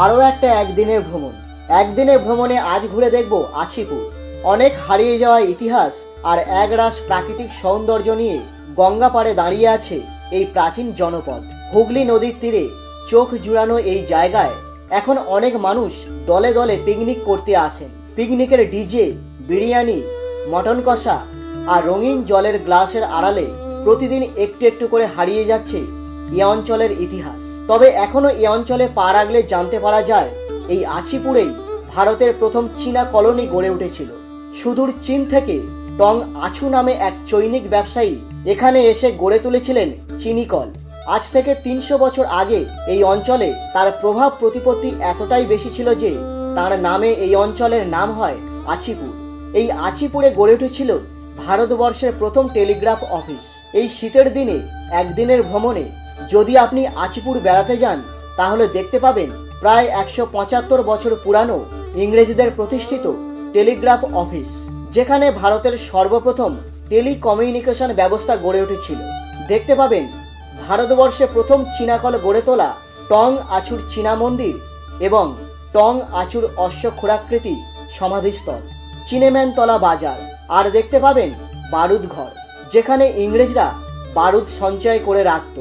আরও একটা একদিনের ভ্রমণ। একদিনের ভ্রমণে আজ ঘুরে দেখব আছিপুর। অনেক হারিয়ে যাওয়া ইতিহাস আর একরাশ প্রাকৃতিক সৌন্দর্য নিয়ে গঙ্গা পাড়ে দাঁড়িয়ে আছে এই প্রাচীন জনপদ। হুগলি নদীর তীরে চোখ জুড়ানো এই জায়গায় এখন অনেক মানুষ দলে দলে পিকনিক করতে আসেন। পিকনিকের ডিজে, বিরিয়ানি, মটন কষা আর রঙিন জলের গ্লাসের আড়ালে প্রতিদিন একটু একটু করে হারিয়ে যাচ্ছে এ অঞ্চলের ইতিহাস। তবে এখনও এ অঞ্চলে পা রাখলে জানতে পারা যায়, এই আছিপুরেই ভারতের প্রথম চীনা কলোনি গড়ে উঠেছিল। সুদূর চীন থেকে টং আছু নামে এক চৈনিক ব্যবসায়ী এখানে এসে গড়ে তুলেছিলেন চিনিকল। আজ থেকে তিনশো বছর আগে এই অঞ্চলে তার প্রভাব প্রতিপত্তি এতটাই বেশি ছিল যে তার নামে এই অঞ্চলের নাম হয় আছিপুর। এই আছিপুরে গড়ে উঠেছিল ভারতবর্ষের প্রথম টেলিগ্রাফ অফিস। এই শীতের দিনে একদিনের ভ্রমণে যদি আপনি আচিপুর বেড়াতে যান, তাহলে দেখতে পাবেন প্রায় একশো পঁচাত্তর বছর পুরানো ইংরেজদের প্রতিষ্ঠিত টেলিগ্রাফ অফিস, যেখানে ভারতের সর্বপ্রথম টেলিকমিউনিকেশন ব্যবস্থা গড়ে উঠেছিল। দেখতে পাবেন, ভারতবর্ষে প্রথম চীনাকল গড়ে তোলা টং আছুর চীনা মন্দির এবং টং আছুর অশ্বক্ষুরাকৃতি সমাধিস্থল, চিনেম্যানতলা বাজার, আর দেখতে পাবেন বারুদ ঘর যেখানে ইংরেজরা বারুদ সঞ্চয় করে রাখত।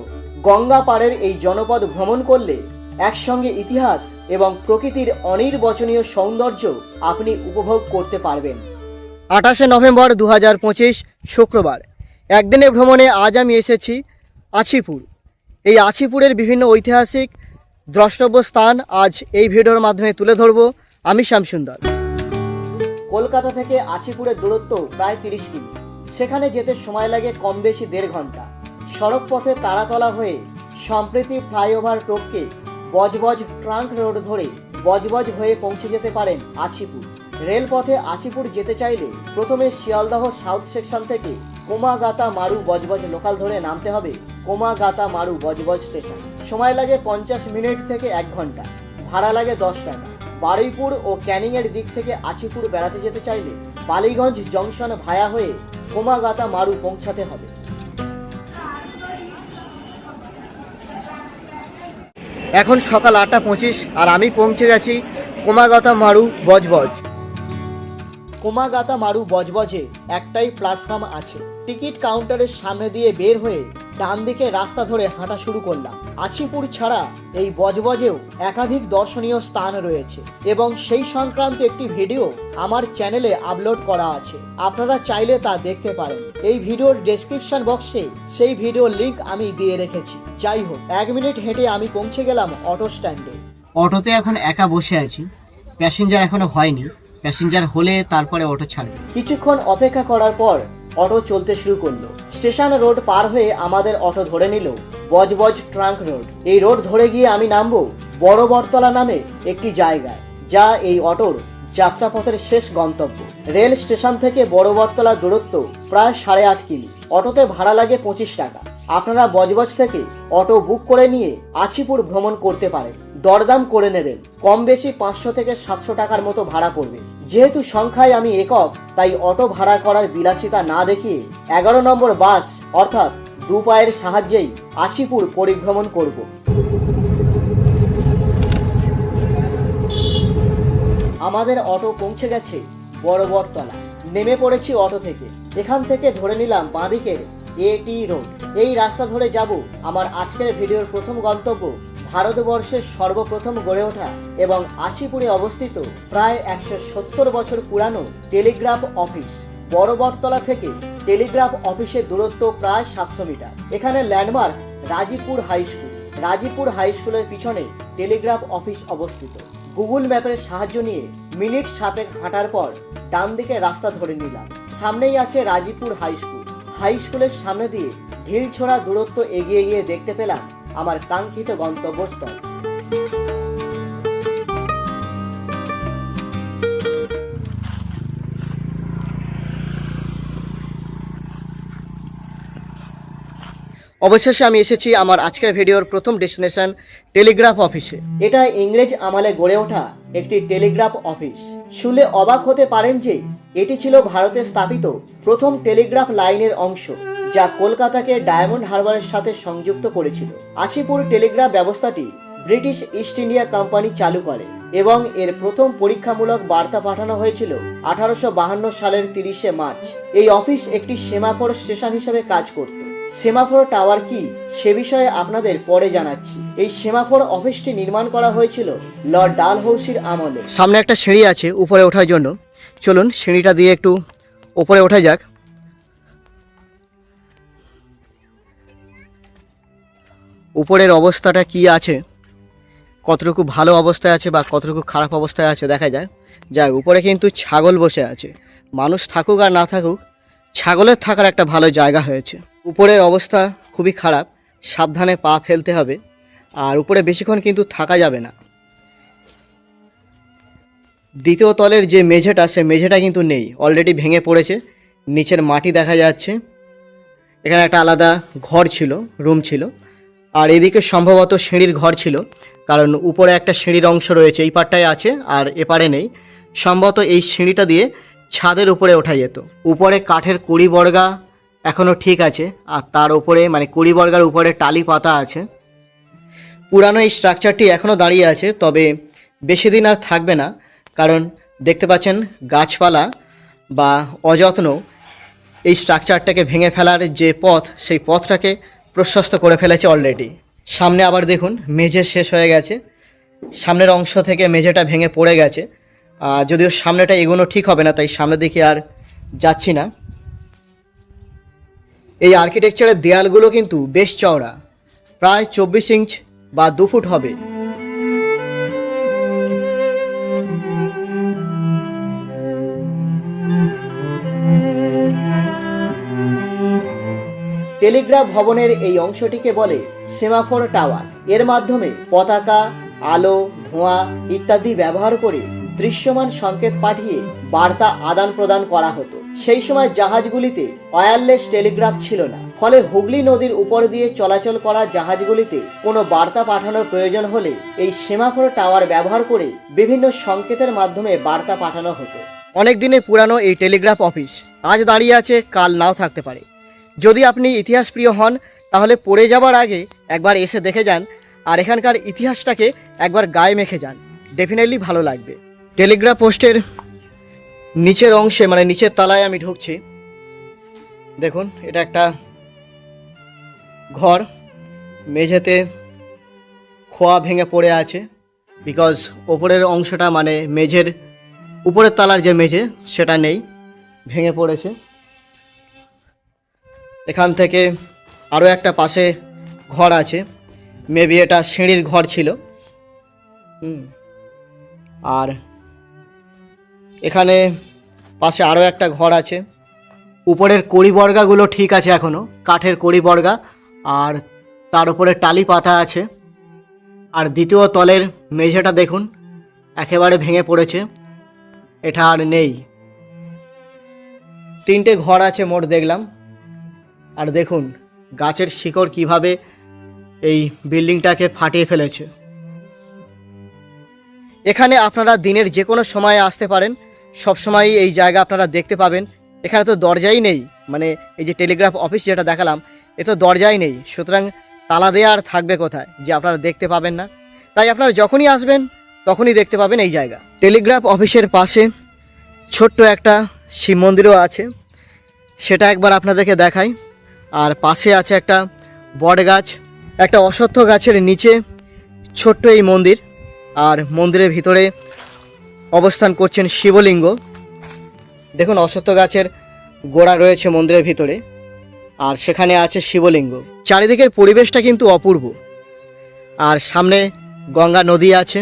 গঙ্গা পাড়ের এই জনপদ ভ্রমণ করলে একসঙ্গে ইতিহাস এবং প্রকৃতির অনির্বচনীয় সৌন্দর্য আপনি উপভোগ করতে পারবেন। আঠাশে নভেম্বর দু হাজার পঁচিশ, শুক্রবার। একদিনের ভ্রমণে আজ আমি এসেছি আছিপুর। এই আছিপুরের বিভিন্ন ঐতিহাসিক দ্রষ্টব্য স্থান আজ এই ভিডিওর মাধ্যমে তুলে ধরব আমি শ্যামসুন্দর। কলকাতা থেকে আছিপুরের দূরত্ব প্রায় তিরিশ কিমি। সেখানে যেতে সময় লাগে কম বেশি দেড় ঘণ্টা। সড়ক পথে তারাতলা হয়ে সম্প্রতি ফ্লাইওভার টোপকে বজবজ ট্রাঙ্ক রোড ধরে বজবজ হয়ে পৌঁছে যেতে পারেন আছিপুর। রেলপথে আছিপুর যেতে চাইলে প্রথমে শিয়ালদহ সাউথ সেকশন থেকে কোমাগাতা মারু বজবজ লোকাল ধরে নামতে হবে কোমাগাতা মারু বজবজ স্টেশন। সময় লাগে পঞ্চাশ মিনিট থেকে এক ঘণ্টা, ভাড়া লাগে দশ টাকা। বারুইপুর ও ক্যানিং এর দিক থেকে আছিপুর বেড়াতে যেতে চাইলে বালিগঞ্জ জংশন ভায়া হয়ে কোমাগাতা মারু পৌঁছাতে হবে। এখন সকাল আটটা পঁচিশ আর আমি পৌঁছে গেছি কোমাগাতা মারু বজবজ কোমাগাতা মারু বজবজে একটাই প্ল্যাটফর্ম আছে। টিকিট কাউন্টারের সামনে দিয়ে বের হয়ে ডান দিকে রাস্তা ধরে হাঁটা শুরু করলাম। আছিপুর ছাড়া এই বজবজেও একাধিক দর্শনীয় স্থান রয়েছে। এবং সেই সংক্রান্ত একটি ভিডিও আমার চ্যানেলে আপলোড করা আছে। আপনারা চাইলে তা দেখতে পারেন। এই ভিডিওর ডেসক্রিপশন বক্সে সেই ভিডিওর লিংক আমি দিয়ে রেখেছি। যাই হোক এক মিনিট হেঁটে আমি পৌঁছে গেলাম অটো স্ট্যান্ডে অটোতে এখন একা বসে আছি। প্যাসেঞ্জার এখনও হয়নি। প্যাসেঞ্জার হলে তারপরে অটো ছাড়বে। কিছুক্ষণ অপেক্ষা করার পর অটো চলতে শুরু করল। স্টেশন রোড পার হয়ে আমাদের অটো ধরে নিল। Budge Budge trunk road. এই রোড ধরে গিয়ে আমি নামবো বড় বটতলা নামে একটি জায়গায়, যা এই অটোর যাত্রাপথের শেষ গন্তব্য। রেল স্টেশন থেকে বড় বটতলা দূরত্ব প্রায় সাড়ে আট কিমি। অটোতে ভাড়া লাগে পঁচিশ টাকা। আপনারা বজবজ থেকে অটো বুক করে নিয়ে আছিপুর ভ্রমণ করতে পারেন। দরদাম করে নেবেন। কম বেশি পাঁচশো থেকে সাতশো টাকার মতো ভাড়া পড়বে। যেহেতু সংখ্যায় আমি একক, তাই অটো ভাড়া করার বিলাসিতা না দেখিয়ে এগারো নম্বর বাস, অর্থাৎ দু পায়ের সাহায্যেই আশিপুর পরিভ্রমণ করব। আমাদের অটো পৌঁছে গেছে বড় বটতলা। নেমে পড়েছি অটো থেকে। এখান থেকে ধরে নিলাম বাঁদিকের এটি রোড এই রাস্তা ধরে যাব আমার আজকের ভিডিওর প্রথম গন্তব্য ভারতবর্ষের সর্বপ্রথম গড়ে ওঠা এবং আশিপুরে অবস্থিত প্রায় একশো সত্তর বছর পুরানো টেলিগ্রাফ অফিস। বড় বটতলা থেকে টেলিগ্রাফ অফিসের দূরত্ব প্রায় সাতশো মিটার। এখানে landmark Rajibpur high school. Rajibpur high স্কুলের পিছনে টেলিগ্রাফ অফিস অবস্থিত। গুগল ম্যাপের সাহায্য নিয়ে মিনিট সাতেক হাঁটার পর ডান দিকে রাস্তা ধরে নিলাম। সামনেই আছে রাজীবপুর হাই স্কুল। হাই স্কুলের সামনে দিয়ে ঢিল ছোড়া দূরত্ব এগিয়ে গিয়ে দেখতে পেলাম আমার কাঙ্ক্ষিত গন্তব্যস্থল। অবশেষে আমি এসেছি আমার আজকের ভিডিওর প্রথম ডেস্টিনেশন টেলিগ্রাফ অফিসে। এটা ইংরেজ আমলে গড়ে ওঠা একটি টেলিগ্রাফ অফিস। শুনে অবাক হতে পারেন যে, এটি ছিল ভারতে স্থাপিত প্রথম টেলিগ্রাফ লাইনের অংশ, যা কলকাতাকে ডায়মন্ড হারবারের সাথে সংযুক্ত করেছিল। আশিপুর টেলিগ্রাফ ব্যবস্থাটি ব্রিটিশ ইস্ট ইন্ডিয়া কোম্পানি চালু করে এবং এর প্রথম পরীক্ষামূলক বার্তা পাঠানো হয়েছিল আঠারোশো সালের তিরিশে মার্চ। এই অফিস একটি সেমাফোর স্টেশন হিসেবে কাজ করত। সেমাফোর টাওয়ার কি? সে বিষয়ে আপনাদের পরে জানাচ্ছি। এই সেমাফোর অফিসটি নির্মাণ করা হয়েছিল লর্ড ডাল ডালহৌসির আমলে। সামনে একটা সিঁড়ি আছে উপরে ওঠার জন্য। চলুন সিঁড়িটা দিয়ে একটু উপরে ওঠা যাক। উপরের অবস্থাটা কি আছে? কতটুকু ভালো অবস্থায় আছে বা কতটুকু খারাপ অবস্থায় আছে দেখা যায় যাক, উপরে কিন্তু ছাগল বসে আছে। মানুষ থাকুক আর না থাকুক, ছাগলের থাকার একটা ভালো জায়গা হয়েছে। উপরের অবস্থা খুবই খারাপ, সাবধানে পা ফেলতে হবে, আর উপরে বেশিক্ষণ কিন্তু থাকা যাবে না। দ্বিতীয় তলের যে মেঝেটা, সে মেঝেটা কিন্তু নেই অলরেডি ভেঙে পড়েছে, নিচের মাটি দেখা যাচ্ছে। এখানে একটা আলাদা ঘর ছিল রুম ছিল, আর এদিকে সম্ভবত সিঁড়ির ঘর ছিল, কারণ উপরে একটা সিঁড়ির অংশ রয়েছে, এই পারটায় আছে, আর এপারে নেই। সম্ভবত এই সিঁড়িটা দিয়ে ছাদের উপরে ওঠা যেত। উপরে কাঠের কুড়ি বর্গা এখনও ঠিক আছে। আর তার উপরে মানে কুড়ি বর্গার উপরে টালি পাতা আছে। পুরানো এই স্ট্রাকচারটি এখনও দাঁড়িয়ে আছে, তবে বেশি দিন আর থাকবে না। কারণ দেখতে পাচ্ছেন গাছপালা বা অযত্ন এই স্ট্রাকচারটাকে ভেঙে ফেলার যে পথ, সেই পথটাকে প্রশস্ত করে ফেলেছে অলরেডি সামনে আবার দেখুন, মেঝে শেষ হয়ে গেছে। সামনের অংশ থেকে মেঝেটা ভেঙে পড়ে গেছে। যদিও সামনেটা এগোনো ঠিক হবে না, তাই সামনে দিকে আর যাচ্ছি না। এই আর্কিটেকচারের দেয়ালগুলো কিন্তু বেশ চওড়া। প্রায় চব্বিশ ইঞ্চ বা দু ফুট হবে। টেলিগ্রাফ ভবনের এই অংশটিকে বলে সেমাফোর টাওয়ার। এর মাধ্যমে পতাকা, আলো, ধোঁয়া ইত্যাদি ব্যবহার করে দৃশ্যমান সংকেত পাঠিয়ে বার্তা আদান প্রদান করা হতো। সেই সময় জাহাজগুলিতে ওয়্যারলেস টেলিগ্রাফ ছিল না। ফলে হুগলি নদীর উপর দিয়ে চলাচল করা জাহাজগুলিতে কোনো বার্তা পাঠানোর প্রয়োজন হলে এই সেমাফোর টাওয়ার ব্যবহার করে বিভিন্ন সংকেতের মাধ্যমে বার্তা পাঠানো হতো। অনেক দিনের পুরানো এই টেলিগ্রাফ অফিস আজ দাঁড়িয়ে আছে, কাল নাও থাকতে পারে। যদি আপনি ইতিহাস প্রিয় হন, তাহলে পড়ে যাবার আগে একবার এসে দেখে যান আর এখানকার ইতিহাসটাকে একবার গায়ে মেখে যান। ডেফিনেটলি ভালো লাগবে। টেলিগ্রাফ পোস্টের নিচের অংশে মানে নিচের তলায় আমি ঢুকছি। দেখুন, এটা একটা ঘর। মেঝেতে খোয়া ভেঙে পড়ে আছে। বিকজ ওপরের অংশটা মানে মেঝের উপরের তালার যে মেঝে, সেটা নেই। ভেঙে পড়েছে। এখান থেকে আরও একটা পাশে ঘর আছে। মেবি এটা সিঁড়ির ঘর ছিল। হুম। আর এখানে পাশে আরও একটা ঘর আছে। উপরের কড়ি বর্গাগুলো ঠিক আছে এখনও কাঠের কড়ি বর্গা আর তার উপরে টালি পাতা আছে। আর দ্বিতীয় তলের মেঝেটা দেখুন, একেবারে ভেঙে পড়েছে, এটা আর নেই। তিনটে ঘর আছে মোট দেখলাম। আর দেখুন, গাছের শিকড় কীভাবে এই বিল্ডিংটাকে ফাটিয়ে ফেলেছে। এখানে আপনারা দিনের যে কোনো সময়ে আসতে পারেন। সব সময় এই জায়গা আপনারা দেখতে পাবেন। এখানে তো দরজাই নেই। মানে এই যে টেলিগ্রাফ অফিস যেটা দেখালাম, এ তো দরজাই নেই। সুতরাং তালা দেওয়া আর থাকবে কোথায়, যে আপনারা দেখতে পাবেন না। তাই আপনারা যখনই আসবেন, তখনই দেখতে পাবেন এই জায়গা। টেলিগ্রাফ অফিসের পাশে ছোট্ট একটা শিব মন্দিরও আছে। সেটা একবার আপনাদেরকে দেখাই। আর পাশে আছে একটা বট গাছ, একটা অশ্বত্থ গাছের নিচে ছোট্ট এই মন্দির। আর মন্দিরের ভিতরে অবস্থান করছেন শিবলিঙ্গ। দেখুন অশ্বত্থ গাছের গোড়া রয়েছে মন্দিরের ভিতরে, আর সেখানে আছে শিবলিঙ্গ। চারিদিকের পরিবেশটা কিন্তু অপূর্ব। আর সামনে গঙ্গা নদী আছে।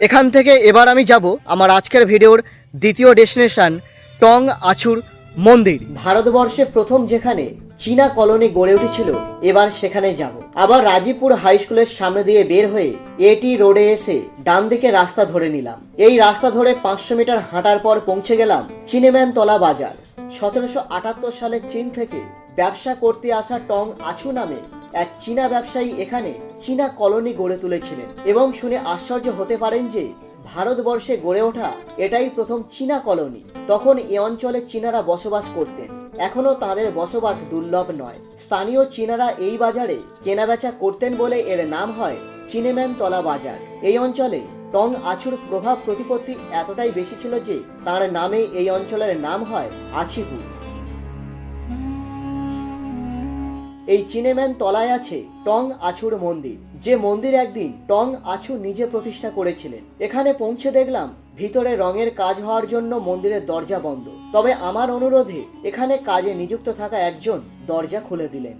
এখান থেকে এবার আমি যাব আমার আজকের ভিডিওর দ্বিতীয় ডেস্টিনেশন টং আছুর মন্দির। ভারতবর্ষে প্রথম যেখানে চীনা কলোনি গড়ে উঠেছিল, এবার সেখানে যাব। আবার রাজীবপুর হাই স্কুলের সামনে দিয়ে বের হয়ে এটি রোডে এসে ডান দিকে রাস্তা ধরে নিলাম। এই রাস্তা ধরে পাঁচশো মিটার হাঁটার পর পৌঁছে গেলাম চিনেম্যান তলা বাজার। সতেরোশো আটাত্তর সালে চীন থেকে ব্যবসা করতে আসা টং আছু নামে এক চীনা ব্যবসায়ী এখানে চীনা কলোনি গড়ে তুলেছিলেন এবং শুনে আশ্চর্য হতে পারেন যে ভারতবর্ষে গড়ে ওঠা এটাই প্রথম চীনা কলোনি। তখন এ অঞ্চলে চীনারা বসবাস করতেন। এখনও তাদের বসবাস দুর্লভ নয়। স্থানীয় চীনারা এই বাজারে কেনাবেচা করতেন বলে এর নাম হয় চিনেম্যান তলা বাজার। এই অঞ্চলে টং আছুর প্রভাব প্রতিপত্তি এতটাই বেশি ছিল যে তার নামে এই অঞ্চলের নাম হয় আছিপুর এই চিনেম্যান তলায় আছে টং আছুর মন্দির। যে মন্দির একদিন টং আছু নিজে প্রতিষ্ঠা করেছিলেন। এখানে পৌঁছে দেখলাম ভিতরে রঙের কাজ হওয়ার জন্য মন্দিরের দরজা বন্ধ। তবে আমার অনুরোধে এখানে কাজে নিযুক্ত থাকা একজন দরজা খুলে দিলেন।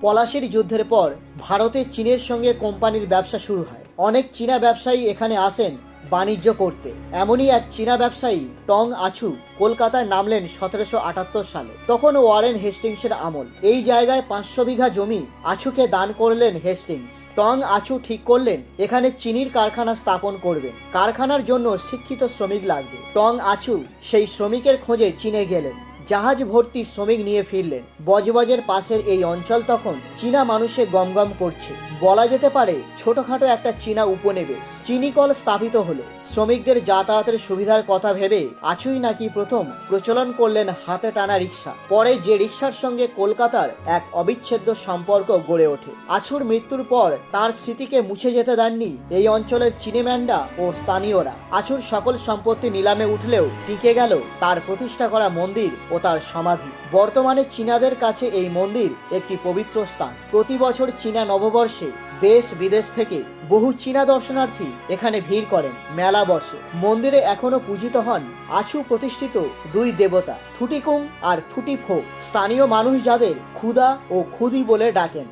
পলাশির যুদ্ধের পর ভারতে চীনের সঙ্গে কোম্পানির ব্যবসা শুরু হয়। অনেক চীনা ব্যবসায়ী এখানে আসেন বাণিজ্য করতে। এমনই এক চীনা ব্যবসায়ী, টং আছু, কলকাতায় নামলেন সতেরোশো আটাত্তর সালে। তখন ওয়ারেন হেস্টিংসের আমল। এই জায়গায় পাঁচশো বিঘা জমি আছুকে দান করলেন হেস্টিংস। টং আছু ঠিক করলেন, এখানে চিনির কারখানা স্থাপন করবেন। কারখানার জন্য শিক্ষিত শ্রমিক লাগবে। টং আছু সেই শ্রমিকের খোঁজে চীনে গেলেন। জাহাজ ভর্তি শ্রমিক নিয়ে ফিরলেন। বজবজের পাশের এই অঞ্চল তখন চীনা মানুষে গমগম করছে। বলা যেতে পারে, ছোটখাটো একটা চীনা উপনিবেশ। চিনিকল স্থাপিত হলো। শ্রমিকদের যাতায়াতের সুবিধার কথা ভেবে আছুই নাকি প্রথম প্রচলন করলেন হাতে টানা রিক্সা। পরে যে রিক্সার সঙ্গে কলকাতার এক অবিচ্ছেদ্য সম্পর্ক গড়ে ওঠে। আছুর মৃত্যুর পর তার স্মৃতিকে মুছে যেতে দেননি এই অঞ্চলের চিনিম্যান্ডা ও স্থানীয়রা। আছুর সকল সম্পত্তি নিলামে উঠলেও টিকে গেল তার প্রতিষ্ঠা করা মন্দির ও তার সমাধি। বর্তমানে চীনাদের কাছে এই মন্দির একটি পবিত্র স্থান। প্রতি বছর চীনা নববর্ষে দেশ বিদেশ থেকে বহু চীনা দর্শনার্থী এখানে ভিড় করেন, মেলা বসে। মন্দিরে এখনও পূজিত হন আছু প্রতিষ্ঠিত দুই দেবতা, থুটিকুং আর থুটিফো, স্থানীয় মানুষ যাদের ক্ষুদা ও খুদি বলে ডাকেন।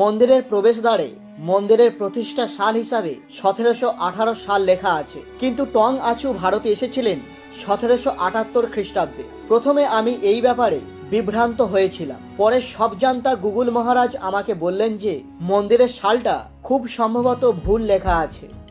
মন্দিরের প্রবেশদ্বারে মন্দিরের প্রতিষ্ঠা সাল হিসাবে সতেরোশো আঠারো সাল লেখা আছে। কিন্তু টং আচু ভারতে এসেছিলেন সতেরোশো আটাত্তর খ্রিস্টাব্দে। প্রথমে আমি এই ব্যাপারে বিভ্রান্ত হয়েছিলাম। পরে সব জানতা গুগল মহারাজ আমাকে বললেন যে, মন্দিরের সালটা খুব সম্ভবত ভুল লেখা আছে।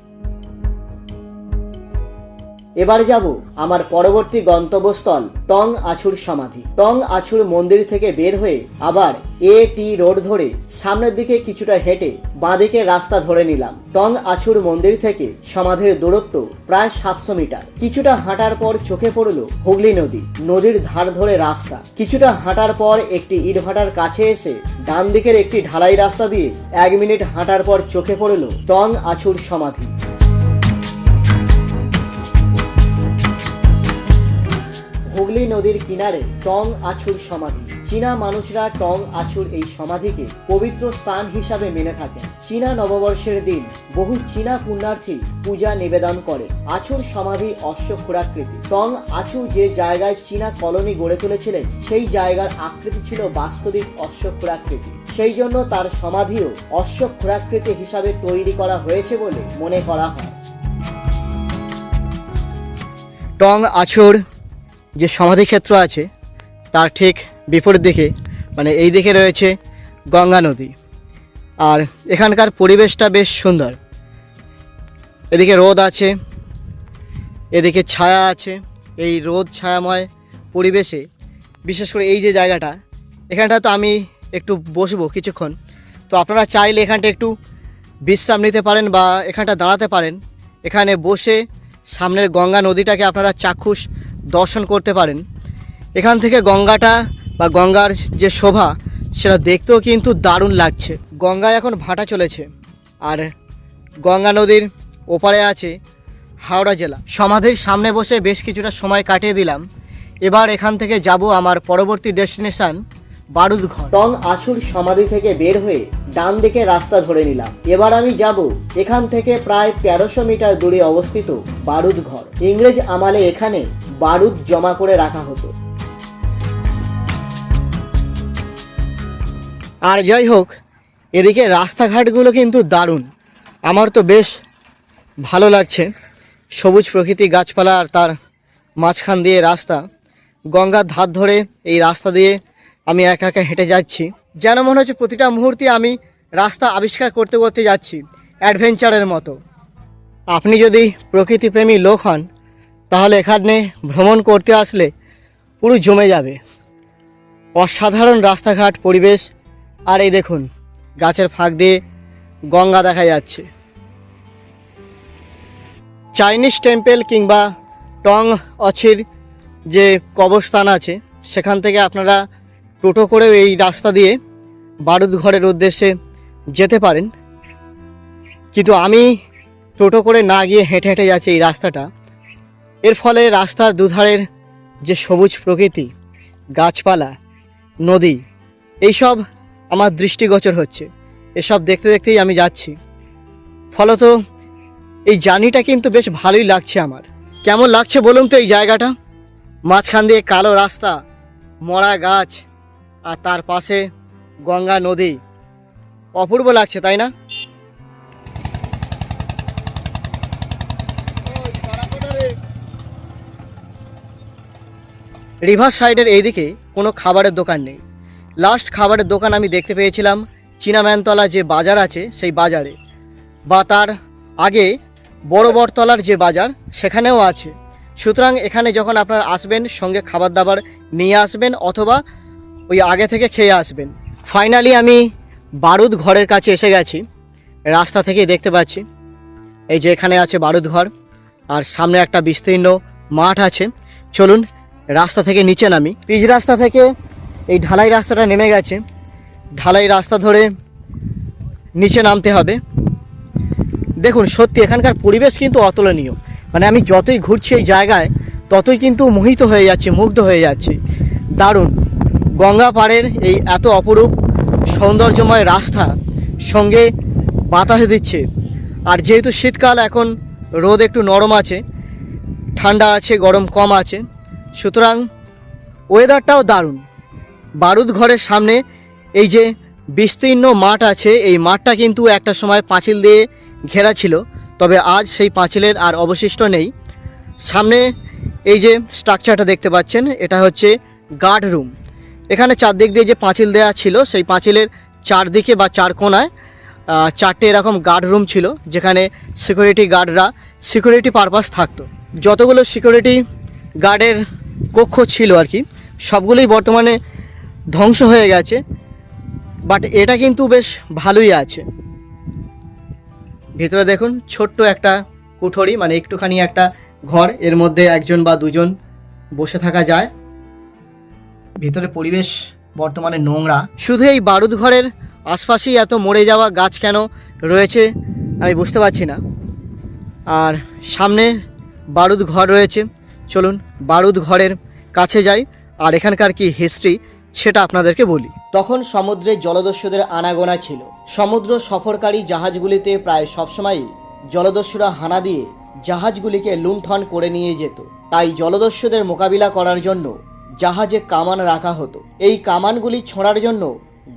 এবার যাব আমার পরবর্তী গন্তব্যস্থল টং আছুর সমাধি। টং আছুর মন্দির থেকে বের হয়ে আবার এ টি রোড ধরে সামনের দিকে কিছুটা হেঁটে বাঁদিকে রাস্তা ধরে নিলাম। টং আছুর মন্দির থেকে সমাধির দূরত্ব প্রায় সাতশো মিটার। কিছুটা হাঁটার পর চোখে পড়ল হুগলি নদী। নদীর ধার ধরে রাস্তা। কিছুটা হাঁটার পর একটি ইটভাটার কাছে এসে ডান দিকের একটি ঢালাই রাস্তা দিয়ে এক মিনিট হাঁটার পর চোখে পড়ল টং আছুর সমাধি। হুগলি নদীর কিনারে টং আছুর সমাধি। চীনা মানুষরা টং আছুর এই সমাধিকে পবিত্র স্থান হিসাবে মেনে থাকেন। চীনা নববর্ষের দিন বহু চীনা পুণ্যার্থী পূজা নিবেদন করে। আছুর সমাধি অশ্বক্ষুরাকৃতি টং আছু যে জায়গায় চীনা কলোনি গড়ে তুলেছিলেন, সেই জায়গার আকৃতি ছিল বাস্তবিক অশ্বক্ষুরাকৃতি সেই জন্য তার সমাধিও অশ্বক্ষুরাকৃতি হিসাবে তৈরি করা হয়েছে বলে মনে করা হয়। টং আছুর যে সমাধিক্ষেত্র আছে, তার ঠিক বিপরীত দিকে মানে এই দিকে রয়েছে গঙ্গা নদী। আর এখানকার পরিবেশটা বেশ সুন্দর। এদিকে রোদ আছে, এদিকে ছায়া আছে। এই রোদ ছায়াময় পরিবেশে, বিশেষ করে এই যে জায়গাটা, এখানটা তো আমি একটু বসবো কিছুক্ষণ। তো আপনারা চাইলে এখানটা একটু বিশ্রাম নিতে পারেন বা এখানটা দাঁড়াতে পারেন। এখানে বসে সামনের গঙ্গা নদীটাকে আপনারা চাক্ষুষ দর্শন করতে পারেন। এখান থেকে গঙ্গাটা বা গঙ্গার যে শোভা, সেটা দেখতেও কিন্তু দারুণ লাগছে। গঙ্গায় এখন ভাটা চলেছে আর গঙ্গা নদীর ওপারে আছে হাওড়া জেলা। সমাধির সামনে বসে বেশ কিছুটা সময় কাটিয়ে দিলাম। এবার এখান থেকে যাব আমার পরবর্তী ডেস্টিনেশন বারুদ ঘর টং আছুর সমাধি থেকে বের হয়ে ডান দিকে রাস্তা ধরে নিলাম। এবার আমি যাব এখান থেকে প্রায় তেরোশো মিটার দূরে অবস্থিত বারুদ ঘর ইংরেজ আমালে এখানে বারুদ জমা করে রাখা হতো। আর যাই হোক এদিকে রাস্তাঘাটগুলো কিন্তু দারুণ। আমার তো বেশ ভালো লাগছে। সবুজ প্রকৃতি গাছপালা আর তার মাঝখান দিয়ে রাস্তা। গঙ্গার ধার ধরে এই রাস্তা দিয়ে আমি একা একা হেঁটে যাচ্ছি। যেন মনে হচ্ছে প্রতিটা মুহূর্তে আমি রাস্তা আবিষ্কার করতে করতে যাচ্ছি অ্যাডভেঞ্চারের মতো। আপনি যদি প্রকৃতিপ্রেমী লোক হন, তাহলে এখানে ভ্রমণ করতে আসলে পুরো জমে যাবে। অসাধারণ রাস্তাঘাট, পরিবেশ, আর এই দেখুন, গাছের ফাঁক দিয়ে গঙ্গা দেখা যাচ্ছে। চাইনিজ টেম্পেল কিংবা টং অছির যে কবরস্থান আছে, সেখান থেকে আপনারা টোটো করে এই রাস্তা দিয়ে বারুদ ঘরের উদ্দেশ্যে যেতে পারেন। কিন্তু আমি টোটো করে না গিয়ে হেঁটে হেঁটে যাচ্ছি এই রাস্তাটা। এর ফলে রাস্তার দুধারের যে সবুজ প্রকৃতি, গাছপালা, নদী, এইসব আমার দৃষ্টিগোচর হচ্ছে। এসব দেখতে দেখতেই আমি যাচ্ছি। ফলত এই জার্নিটা কিন্তু বেশ ভালোই লাগছে আমার। কেমন লাগছে বলুন তো এই জায়গাটা? মাঝখান দিয়ে কালো রাস্তা, মরা গাছ আর তার পাশে গঙ্গা নদী। অপূর্ব লাগছে, তাই না? রিভার সাইডের এইদিকে কোনো খাবারের দোকান নেই। লাস্ট খাবারের দোকান আমি দেখতে পেয়েছিলাম চীনাম্যানতলা যে বাজার আছে, সেই বাজারে। বা তার আগে বড় বটতলার যে বাজার, সেখানেও আছে। সুতরাং এখানে যখন আপনারা আসবেন, সঙ্গে খাবার দাবার নিয়ে আসবেন অথবা ওই আগে থেকে খেয়ে আসবেন। ফাইনালি আমি বারুদ ঘরের কাছে এসে গেছি। রাস্তা থেকেই দেখতে পাচ্ছি। এই যে এখানে আছে বারুদ ঘর। আর সামনে একটা বিস্তীর্ণ মাঠ আছে। চলুন রাস্তা থেকে নিচে নামি। পিচ রাস্তা থেকে এই ঢালাই রাস্তাটা নেমে গেছে। ঢালাই রাস্তা ধরে নিচে নামতে হবে। দেখুন, সত্যি এখানকার পরিবেশ কিন্তু অতুলনীয়। মানে আমি যতই ঘুরছি এই জায়গায়, ততই কিন্তু মোহিত হয়ে যাচ্ছি, মুগ্ধ হয়ে যাচ্ছি। দারুণ। গঙ্গা পাড়ের এই এত অপরূপ সৌন্দর্যময় রাস্তা সঙ্গে বাতাস দিচ্ছে। আর যেহেতু শীতকাল, এখন রোদ একটু নরম আছে, ঠান্ডা আছে, গরম কম আছে, সুতরাং ওয়েদারটাও দারুণ। বারুদ ঘরের সামনে এই যে বিস্তীর্ণ মাঠ আছে, এই মাঠটা কিন্তু একটা সময় পাঁচিল দিয়ে ঘেরা ছিল, তবে আজ সেই পাঁচিলের আর অবশিষ্ট নেই। সামনে এই যে স্ট্রাকচারটা দেখতে পাচ্ছেন, এটা হচ্ছে গার্ড রুম এখানে চারদিক দিয়ে যে পাঁচিল দেওয়া ছিল, সেই পাঁচিলের চারদিকে বা চার কোনায় চারটে এরকম গার্ড রুম ছিল, যেখানে সিকিউরিটি গার্ডরা সিকিউরিটি পারপাস থাকতো। যতগুলো সিকিউরিটি গার্ডের কক্ষ ছিল আর কি, সবগুলোই বর্তমানে ধ্বংস হয়ে গেছে বাট এটা কিন্তু বেশ ভালোই আছে। ভিতরে দেখুন, ছোট্ট একটা কুঠরি মানে একটুখানি একটা ঘর, এর মধ্যে একজন বা দুজন বসে থাকা যায়। ভিতরে পরিবেশ বর্তমানে নোংরা। শুধু এই বারুদ ঘরের আশপাশেই এত মরে যাওয়া গাছ কেন রয়েছে আমি বুঝতে পারছি না। আর সামনে বারুদ ঘর রয়েছে। চলুন বারুদ ঘরের কাছে যাই আর এখানকার কি হিস্ট্রি সেটা আপনাদেরকে বলি। তখন সমুদ্রে জলদস্যুদের আনাগোনা ছিল। সমুদ্র সফরকারী জাহাজগুলিতে প্রায় সবসময়ই জলদস্যুরা হানা দিয়ে জাহাজগুলিকে লুণ্ঠন করে নিয়ে যেত। তাই জলদস্যুদের মোকাবিলা করার জন্য জাহাজে কামান রাখা হতো। এই কামানগুলি ছোঁড়ার জন্য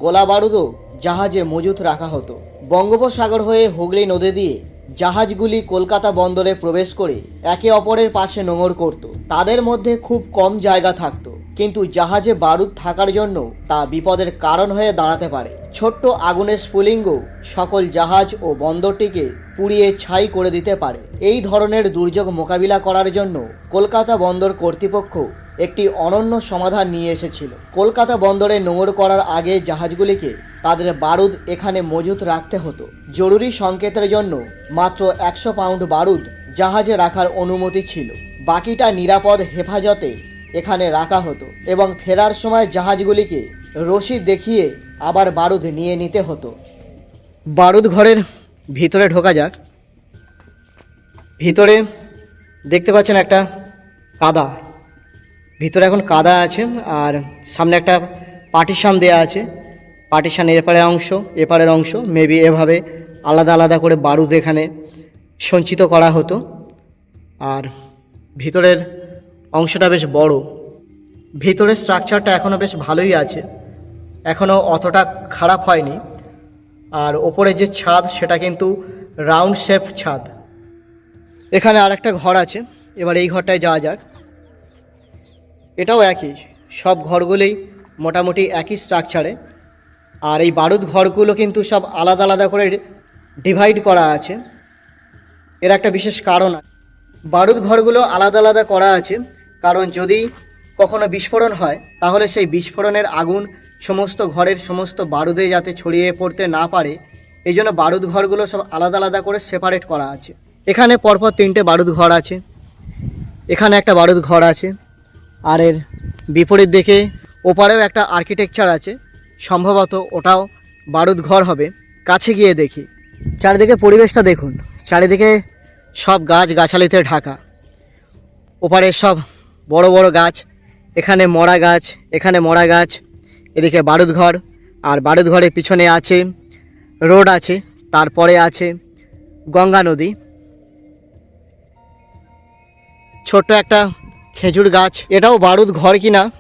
গোলা বারুদও জাহাজে মজুত রাখা হতো। বঙ্গোপসাগর হয়ে হুগলি নদী দিয়ে জাহাজগুলি কলকাতা বন্দরে প্রবেশ করে একে অপরের পাশে নোঙর করত। তাদের মধ্যে খুব কম জায়গা থাকতো, কিন্তু জাহাজে বারুদ থাকার জন্য তা বিপদের কারণ হয়ে দাঁড়াতে পারে। ছোট্ট আগুনের স্ফুলিঙ্গ সকল জাহাজ ও বন্দরটিকে পুড়িয়ে ছাই করে দিতে পারে। এই ধরনের দুর্যোগ মোকাবিলা করার জন্য কলকাতা বন্দর কর্তৃপক্ষ একটি অনন্য সমাধান নিয়ে এসেছিল। কলকাতা বন্দরে নোঙর করার আগে জাহাজগুলিকে তাদের বারুদ এখানে মজুত রাখতে হতো। জরুরি সংকেতের জন্য মাত্র একশো পাউন্ড বারুদ জাহাজে রাখার অনুমতি ছিল। বাকিটা নিরাপদ হেফাজতে এখানে রাখা হতো এবং ফেরার সময় জাহাজগুলিকে রশি দেখিয়ে আবার বারুদ নিয়ে নিতে হতো। বারুদ ঘরের ভিতরে ঢোকা যাক। ভিতরে দেখতে পাচ্ছেন একটা কাদা। ভিতরে এখন কাদা আছে আর সামনে একটা পার্টিশান দেয়া আছে। পার্টিশান এপারের অংশ এপারের অংশ মেবি এভাবে আলাদা আলাদা করে বারুদ এখানে সঞ্চিত করা হতো। আর ভিতরের অংশটা বেশ বড়। ভিতরের স্ট্রাকচারটা এখনও বেশ ভালোই আছে। এখনও অতটা খারাপ হয়নি। আর ওপরে যে ছাদ, সেটা কিন্তু রাউন্ড শেপ ছাদ। এখানে আরেকটা ঘর আছে। এবার এই ঘরটায় যাওয়া যাক। এটাও একই। সব ঘরগুলোই মোটামুটি একই স্ট্রাকচারে আর এই বারুদ ঘরগুলো কিন্তু সব আলাদা আলাদা করে ডিভাইড করা আছে। এর একটা বিশেষ কারণ বারুদ ঘরগুলো আলাদা আলাদা করা আছে। কারণ যদি কখনো বিস্ফোরণ হয়, তাহলে সেই বিস্ফোরণের আগুন সমস্ত ঘরের সমস্ত বারুদে যাতে ছড়িয়ে পড়তে না পারে, এই জন্য বারুদ ঘরগুলো সব আলাদা আলাদা করে সেপারেট করা আছে। এখানে পরপর তিনটে বারুদ ঘর আছে। এখানে একটা বারুদ ঘর আছে। আর এর বিপরীত দিকে ওপারেও একটা আর্কিটেকচার আছে। সম্ভবত ওটাও বারুদ ঘর হবে। কাছে গিয়ে দেখি। চারিদিকে পরিবেশটা দেখুন। চারিদিকে সব গাছ গাছালিতে ঢাকা। ওপারে সব বড় বড় গাছ। এখানে মরা গাছ, এখানে মরা গাছ, এদিকে বারুদ ঘর। আর বারুদ ঘরের পিছনে আছে, রোড আছে, তারপরে আছে গঙ্গা নদী। ছোট্ট একটা খেজুর গাছ, এটাও বারুদ ঘর কিনা?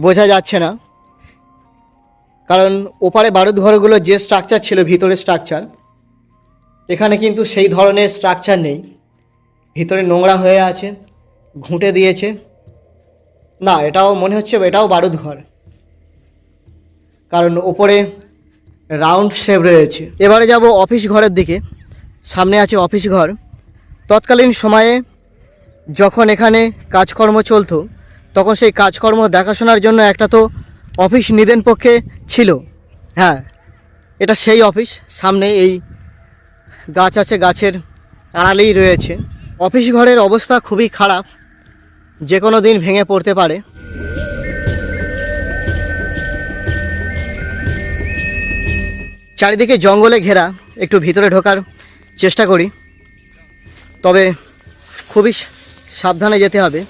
বোঝা যাচ্ছে না। কারণ ওপারে বারুদ ঘরগুলো যে স্ট্রাকচার ছিল, ভিতরে স্ট্রাকচার এখানে কিন্তু সেই ধরনের স্ট্রাকচার নেই। ভিতরে নোংরা হয়ে আছে, ঘুঁটে দিয়েছে। না, এটাও মনে হচ্ছে এটাও বারুদ ঘর। কারণ ওপরে রাউন্ড শেপ রয়েছে। এবারে যাব অফিস ঘরের দিকে। সামনে আছে অফিস ঘর। তৎকালীন সময়ে যখন এখানে কাজকর্ম চলতো, তখন সেই কাজকর্ম দেখাশোনার জন্য একটা তো অফিস নিদেন পক্ষে ছিল। হ্যাঁ এটা সেই অফিস, সামনে এই গাছ আছে, গাছের আড়ালেই রয়েছে। অফিস ঘরের অবস্থা খুবই খারাপ, যে কোনো দিন ভেঙে পড়তে পারে। চারিদিকে জঙ্গলে ঘেরা, একটু ভিতরে ঢোকার চেষ্টা করি। তবে খুবই সাবধানে যেতে হবে।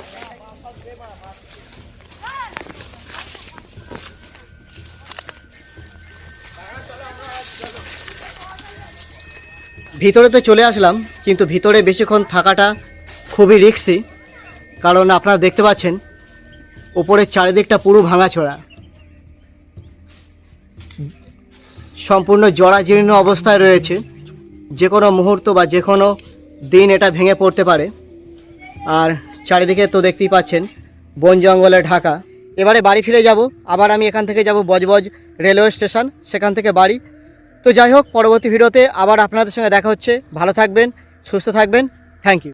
ভিতরে তো চলে আসলাম, কিন্তু ভিতরে বেশিক্ষণ থাকাটা খুবই রিক্সি কারণ আপনারা দেখতে পাচ্ছেন ওপরের চারিদিকটা পুরো ভাঙাচোরা। সম্পূর্ণ জরাজীর্ণ অবস্থায় রয়েছে, যে কোনো মুহূর্ত বা যে কোনো দিন এটা ভেঙে পড়তে পারে। আর চারিদিকে তো দেখতেই পাচ্ছেন, বন জঙ্গলে ঢাকা। এবারে বাড়ি ফিরে যাব, আবার আমি এখান থেকে যাব বজবজ রেলওয়ে স্টেশন, সেখান থেকে বাড়ি। তো যাই হোক, পরবর্তী ভিডিওতে আবার আপনাদের সঙ্গে দেখা হচ্ছে। ভালো থাকবেন, সুস্থ থাকবেন। Thank you.